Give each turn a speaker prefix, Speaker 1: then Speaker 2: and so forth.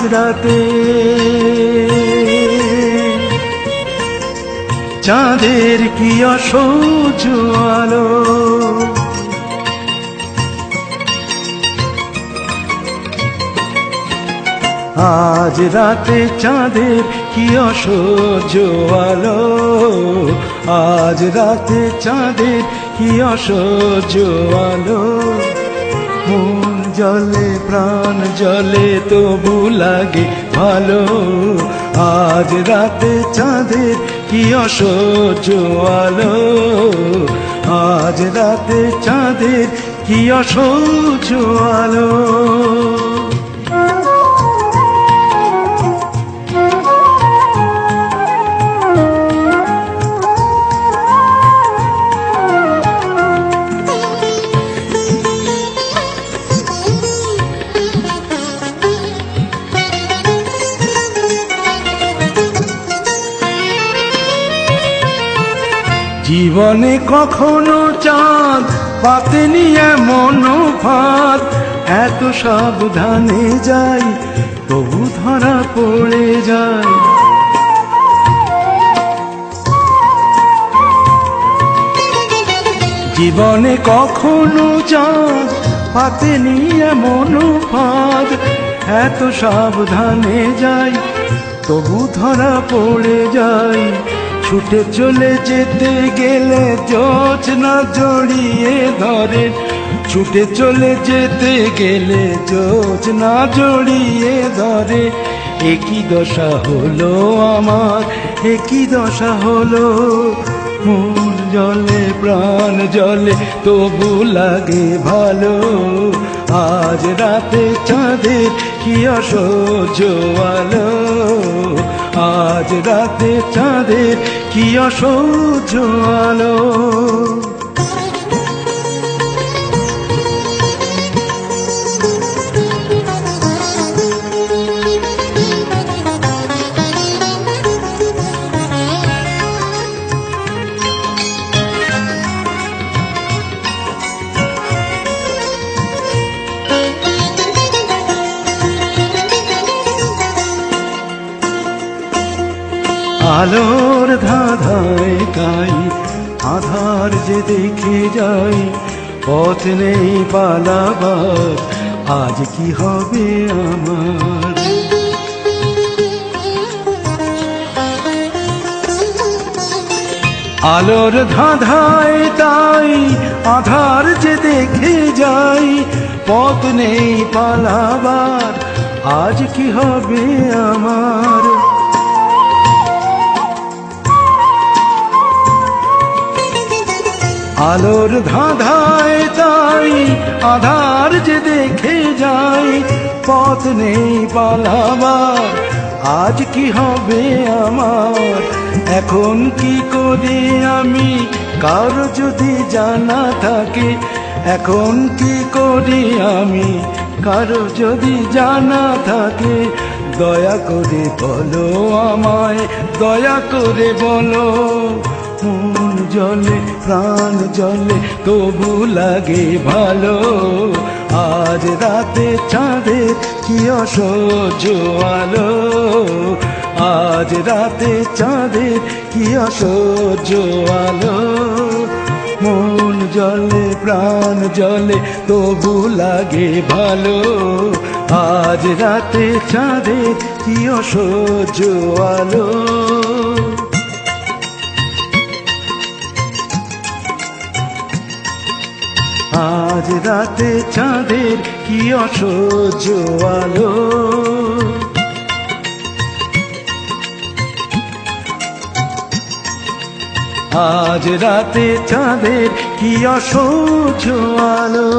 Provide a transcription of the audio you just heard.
Speaker 1: আজ রাতে চাঁদের কি অসহ্য আলো? আজ রাতে চাঁদের কি অসহ্য আলো? আজ রাতে চাঁদের কি অসহ্য আলো? মন জলে প্রাণ জলে তবু লাগে ভালো। আজ রাতে চাঁদের কি অসহ্য আলো। আজ রাতে চাঁদের কি অসহ্য আলো। জীবনে কখনো চাঁদ পাতেনি এমন ফাঁদ। এত সাবধানে যাই, তবু ধরা পড়ে যায়। জীবনে কখনো চাঁদ পাতেনি এমন ফাঁদ। এত সাবধানে যাই, তবু ধরা পড়ে যাই ছুটে চলে যেতে গেলে যোচনা জড়িয়ে ধরে। ছুটে চলে যেতে গেলে যোচনা জড়িয়ে ধরে। একই দশা হলো আমার, একই দশা হলো। মন জলে, প্রাণ জলে, তবু লাগে ভালো। আজ রাতে চাঁদের কি অসহ্য আলো। আজ রাতে চাঁদের কি অসহ্য আলো? আলোর ধাঁধায় গাই, আধার যে দেখে যাই, পথ নেই পালাবার, আজ কি হবে আমার? আলোর ধাঁধায় তাই আধার যে দেখে যাই, পথ নেই পালাবার, আজ কি হবে আমার? আলোর ধাঁধায় তাই, আধার যে দেখে যাই, পথ নেই পালাবার। আজ কি হবে আমার? এখন কি করি আমি? কারও যদি জানা থাকে, এখন কি করি আমি? কারও যদি জানা থাকে, দয়া করে বলো আমায়, দয়া করে বলো। জলে, প্রাণ জলে তবু লাগে ভালো। আজ রাতে চাঁদের কি অসহ্য আলো। আজ রাতে চাঁদের কি অসহ্য আলো। মন জলে, প্রাণ জলে তবু লাগে ভালো। আজ রাতে চাঁদের কি অসহ্য আলো। আজ রাতে চাঁদের কি অসহ্য আলো। আজ রাতে চাঁদের কি অসহ্য আলো।